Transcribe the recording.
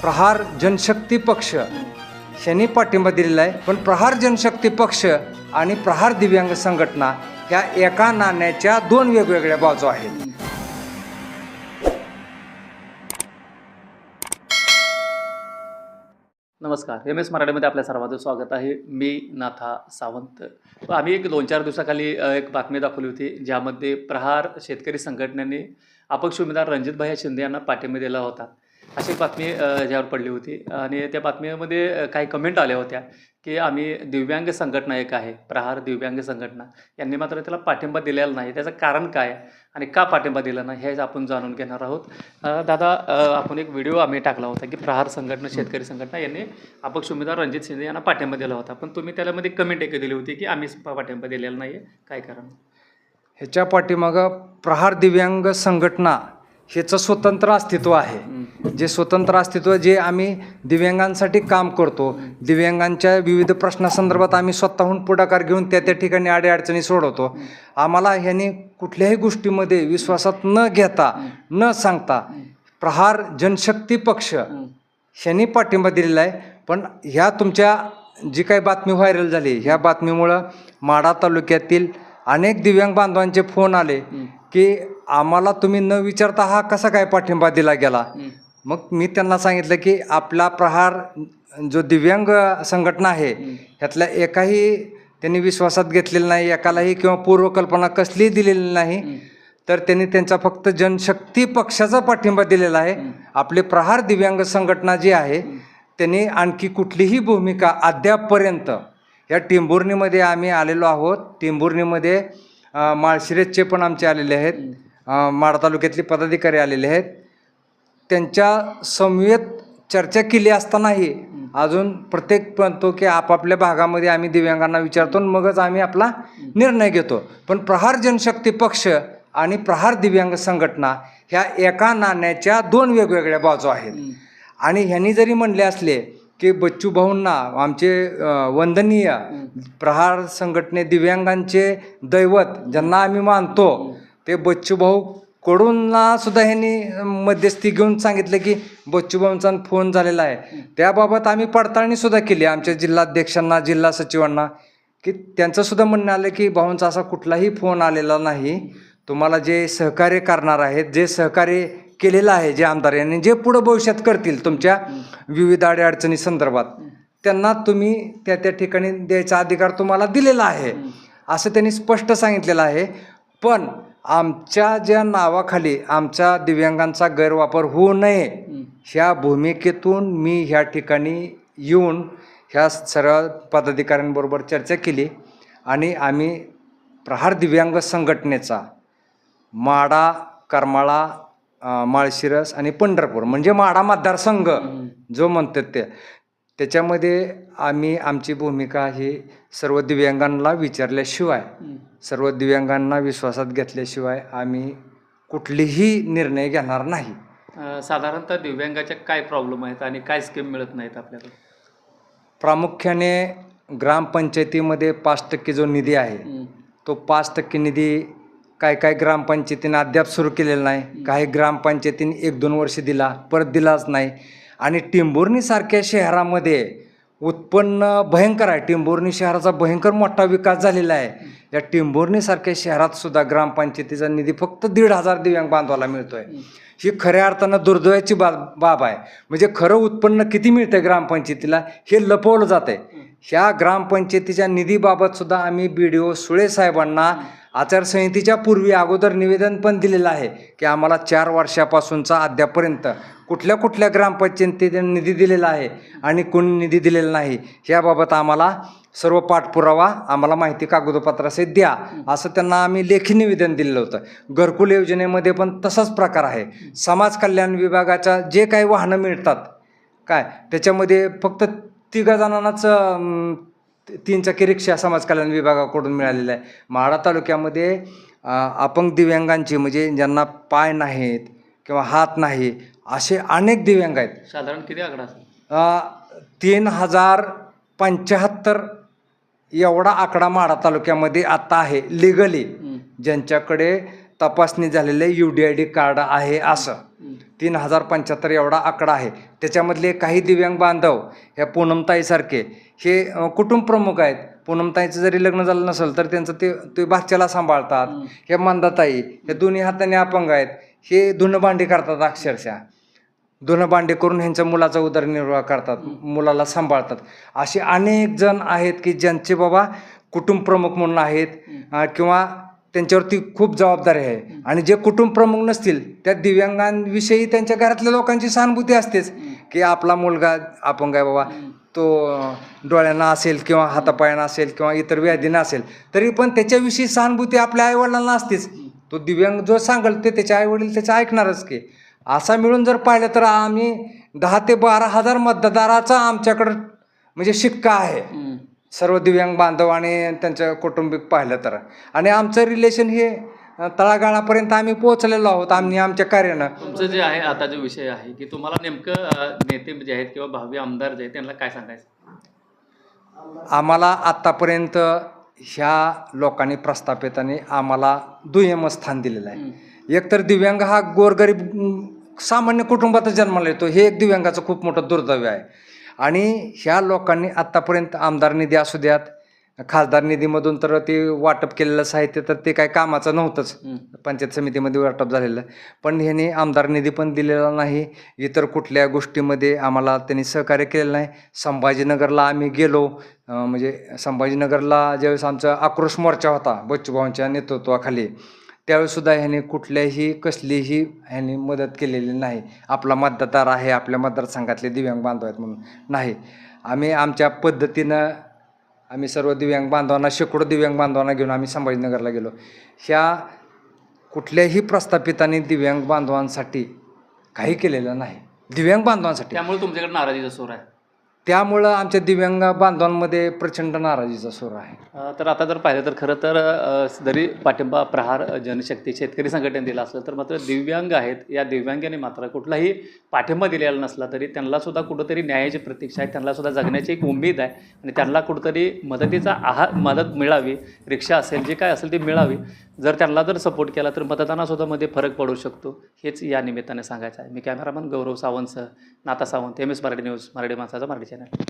प्रहार जनशक्ती पक्ष. यांनी पाठिंबा दिलेला आहे. पण प्रहार जनशक्ती पक्ष आणि प्रहार दिव्यांग संघटना ह्या एका नाण्याच्या दोन वेगवेगळ्या बाजू आहेत. नमस्कार. एम एस मराठीमध्ये आपल्या सर्वांचं स्वागत आहे. मी नाथा सावंत. आम्ही एक दोन चार दिवसाखाली एक बातमी दाखवली होती ज्यामध्ये प्रहार शेतकरी संघटनेने अपक्ष उमेदवार रणजितभाई शिंदे यांना पाठिंबा दिला होता. अशी एक बातमी ज्यावर पडली होती. आणि त्या बातमीमध्ये काही कमेंट आल्या होत्या की आम्ही दिव्यांग संघटना एक आहे प्रहार दिव्यांग संघटना. यांनी मात्र त्याला पाठिंबा दिलेला नाही. त्याचं कारण काय आणि का पाठिंबा दिला नाही हे आपण जाणून घेणार आहोत. दादा आपण एक व्हिडिओ आम्ही टाकला होता की प्रहार संघटना शेतकरी संघटना यांनी अपक्ष उमेदवार रणजित शिंदे यांना पाठिंबा दिला होता. पण तुम्ही त्यामध्ये कमेंट एक दिली होती की आम्ही पाठिंबा दिलेला नाही आहे काय कारण? ह्याच्या पाठीमागं प्रहार दिव्यांग संघटना ह्याचं स्वतंत्र अस्तित्व आहे. जे स्वतंत्र अस्तित्व जे आम्ही दिव्यांगांसाठी काम करतो दिव्यांगांच्या विविध प्रश्नासंदर्भात आम्ही स्वतःहून पुढाकार घेऊन त्या त्या ठिकाणी अडीअडचणी सोडवतो. आम्हाला ह्यांनी कुठल्याही गोष्टीमध्ये विश्वासात न घेता न सांगता प्रहार जनशक्ती पक्ष ह्यांनी पाठिंबा दिलेला आहे. पण ह्या तुमच्या जी काही बातमी व्हायरल झाली ह्या बातमीमुळं माढा तालुक्यातील अनेक दिव्यांग बांधवांचे फोन आले की आम्हाला तुम्ही न विचारता हा कसा काय पाठिंबा दिला गेला? मग मी त्यांना सांगितलं की आपला प्रहार जो दिव्यांग संघटना आहे ह्यातल्या एकाही त्यांनी विश्वासात घेतलेला नाही एकालाही किंवा पूर्वकल्पना कसलीही दिलेली नाही. तर त्यांनी त्यांचा फक्त जनशक्ती पक्षाचा पाठिंबा दिलेला आहे. आपले प्रहार दिव्यांग संघटना जी आहे त्यांनी आणखी कुठलीही भूमिका अद्यापपर्यंत या टेंभुर्णीमध्ये आम्ही आलेलो आहोत. टेंभुर्णीमध्ये अ, माळशिरसचे पण आमचे आलेले आहेत. माढा तालुक्यातले पदाधिकारी आलेले आहेत. त्यांच्या समवेत चर्चा केली असतानाही अजून प्रत्येक म्हणतो की आपापल्या भागामध्ये आम्ही दिव्यांगांना विचारतो आणि मगच आम्ही आपला निर्णय घेतो. पण प्रहार जनशक्ती पक्ष आणि प्रहार दिव्यांग संघटना ह्या एका नाण्याच्या दोन वेगवेगळ्या बाजू आहेत. आणि ह्यांनी जरी म्हणले असले की बच्चू भाऊंना आमचे वंदनीय प्रहार संघटने दिव्यांगांचे दैवत ज्यांना आम्ही मानतो ते बच्चू भाऊ कडूनला सुद्धा ह्यांनी मध्यस्थी घेऊन सांगितलं की बच्चू भाऊंचा फोन झालेला आहे. त्याबाबत आम्ही पडताळणी सुद्धा केली आमच्या जिल्हाध्यक्षांना जिल्हा सचिवांना की त्यांचं सुद्धा म्हणणं आलं की भाऊंचा असा कुठलाही फोन आलेला नाही. तुम्हाला जे सहकार्य करणार आहेत जे सहकार्य केलेलं आहे जे आमदार यांनी जे पुढं भविष्यात करतील तुमच्या विविध अडीअडचणी संदर्भात त्यांना तुम्ही त्या त्या ठिकाणी द्यायचा अधिकार तुम्हाला दिलेला आहे. असं त्यांनी स्पष्ट सांगितलेलं आहे. पण आमच्या ज्या नावाखाली आमच्या दिव्यांगांचा गैरवापर होऊ नये ह्या भूमिकेतून मी ह्या ठिकाणी येऊन ह्या सर्व पदाधिकाऱ्यांबरोबर चर्चा केली आणि आम्ही प्रहार दिव्यांग संघटनेचा माडा करमाळा माळशिरस आणि पंढरपूर म्हणजे माडा मतदारसंघ जो म्हणतात ते त्याच्यामध्ये आम्ही आमची भूमिका ही सर्व दिव्यांगांना विचारल्याशिवाय सर्व दिव्यांगांना विश्वासात घेतल्याशिवाय आम्ही कुठलीही निर्णय घेणार नाही. साधारणतः दिव्यांगाच्या काय प्रॉब्लेम आहेत आणि काय स्कीम मिळत नाहीत आपल्याला प्रामुख्याने ग्रामपंचायतीमध्ये पाच टक्के जो निधी आहे तो पाच टक्के निधी काय काय ग्रामपंचायतीने अद्याप सुरू केलेला नाही. काही ग्रामपंचायतीने एक दोन वर्ष दिला परत दिलाच नाही. आणि टिंभुर्णीसारख्या शहरामध्ये उत्पन्न भयंकर आहे. टिंभुर्णी शहराचा भयंकर मोठा विकास झालेला आहे. या टिंभुर्णीसारख्या शहरात सुद्धा ग्रामपंचायतीचा निधी फक्त दीड हजार दिव्यांग बांधवाला मिळतोय. ही खऱ्या अर्थानं दुर्दैवाची बाब बाब आहे. म्हणजे खरं उत्पन्न किती मिळतंय ग्रामपंचायतीला हे लपवलं जात आहे ह्या ग्रामपंचायतीच्या निधीबाबत सुद्धा आम्ही बी डी ओ सुळे साहेबांना आचारसंहितेच्या पूर्वी अगोदर निवेदन पण दिलेलं आहे की आम्हाला चार वर्षापासूनचा अद्यापर्यंत कुठल्या कुठल्या ग्रामपंचायतीने निधी दिलेला आहे आणि कोणी निधी दिलेला नाही याबाबत आम्हाला सर्व पाठपुरावा आम्हाला माहिती कागदोपत्रासहित द्या असं त्यांना आम्ही लेखी निवेदन दिलेलं होतं. घरकुल योजनेमध्ये पण तसाच प्रकार आहे. समाज कल्याण विभागाच्या जे काही वाहनं मिळतात काय त्याच्यामध्ये फक्त तिघा जणांनाच तीन चाकी रिक्षा समाज कल्याण विभागाकडून मिळालेलं आहे. माढा तालुक्यामध्ये अपंग दिव्यांगांची म्हणजे ज्यांना पाय नाहीत किंवा हात नाही असे अनेक दिव्यांग आहेत. साधारण किती आकडा तीन हजार पंच्याहत्तर एवढा आकडा माढा तालुक्यामध्ये आता आहे लिगली ज्यांच्याकडे तपासणी झालेले U D I D card आहे असं. तीन हजार पंच्याहत्तर एवढा आकडा आहे. त्याच्यामधले काही दिव्यांग बांधव ह्या पूनमताईसारखे हे कुटुंब प्रमुख आहेत. पूनमताईचं जरी लग्न झालं नसेल तर त्यांचं ते ते भाच्याला सांभाळतात. हं. मंदाताई हे दोन्ही हाताने अपंग आहेत. हे धुणं भांडी करतात अक्षरशः. धुणं भांडी करून ह्यांच्या मुलाचा उदरनिर्वाह करतात मुलाला सांभाळतात. असे अनेक जण आहेत की ज्यांचे बाबा कुटुंब प्रमुख म्हणून आहेत किंवा त्यांच्यावरती खूप जबाबदारी आहे. आणि जे कुटुंब प्रमुख नसतील त्या दिव्यांगांविषयी त्यांच्या घरातल्या लोकांची सहानुभूती असतेच. की आपला मुलगा अपंग आहे बाबा तो डोळ्यांना असेल किंवा हातापायांना असेल किंवा इतर व्याधींना असेल तरी पण त्याच्याविषयी सहानुभूती आपल्या आईवडिलांना असतेच. तो दिव्यांग जो सांगेल ते त्याचे आईवडील त्याचे ऐकणारच की. असा मिळून जर पाहिलं तर आम्ही दहा ते बारा हजार मतदाराचा आमच्याकडं म्हणजे शिक्का आहे. सर्व दिव्यांग बांधव आणि त्यांचं कौटुंबिक पाहिलं तर. आणि आमचं रिलेशन हे तळागाळापर्यंत आम्ही पोहोचलेलो आहोत आम्ही आमच्या कार्यानं. तुमचं जे आहे आता जो विषय आहे की तुम्हाला नेमकं नेते जे आहेत किंवा भावी आमदार जे आहेत त्यांना काय सांगायचं? आम्हाला आत्तापर्यंत ह्या लोकांनी प्रस्थापितांनी आम्हाला दुय्यम स्थान दिलेलं आहे. एकतर दिव्यांग हा गोरगरीब सामान्य कुटुंबातच जन्माला येतो हे एक दिव्यांगाचं खूप मोठं दुर्दैव आहे. आणि ह्या लोकांनी आत्तापर्यंत आमदार निधी असू द्यात खासदार निधीमधून तर ते वाटप केलेलं साहित्य तर ते काय कामाचं नव्हतंच. पंचायत समितीमध्ये वाटप झालेलं. पण ह्याने आमदार निधी पण दिलेला नाही. इतर कुठल्या गोष्टीमध्ये आम्हाला त्यांनी सहकार्य केलेलं नाही. संभाजीनगरला आम्ही गेलो. म्हणजे संभाजीनगरला ज्यावेळेस आमचा आक्रोश मोर्चा होता बच्चूभाऊंच्या नेतृत्वाखाली त्यावेळीसुद्धा ह्याने कुठल्याही कसलीही ह्याने मदत केलेली नाही. आपला मतदार आहे आपल्या मतदारसंघातले दिव्यांग बांधव आहेत म्हणून नाही. आम्ही आमच्या पद्धतीनं आम्ही सर्व दिव्यांग बांधवांना शेकडो दिव्यांग बांधवांना घेऊन आम्ही संभाजीनगरला गेलो. ह्या कुठल्याही प्रस्थापितांनी दिव्यांग बांधवांसाठी काही केलेलं नाही. दिव्यांग बांधवांसाठी. त्यामुळे तुमच्याकडे नाराजीचा सूर आहे. त्यामुळं आमच्या दिव्यांग बांधवांमध्ये प्रचंड नाराजीचा सूर आहे. अ, तर आता जर पाहिलं तर खरं तर अ, जरी पाठिंबा प्रहार अ, जनशक्ती शेतकरी संघटनेने दिला असलं तर मात्र दिव्यांग आहेत या दिव्यांगाने मात्र कुठलाही पाठिंबा दिलेला नसला तरी त्यांना सुद्धा कुठंतरी न्यायाची प्रतीक्षा आहे त्यांना सुद्धा जगण्याची एक उमेद आहे. आणि त्यांना कुठंतरी मदतीचा आहार मदत मिळावी रिक्षा असेल जे काय असेल ते मिळावी. जर त्यांना जर सपोर्ट केला तर मतदानासुद्धा मध्ये फरक पडू शकतो. हेच या निमित्ताने सांगायचं आहे. मी cameraman Gaurav सावंतसह Nata Sawant M S Marathi news Marathi माणसाचा मराठी चॅनल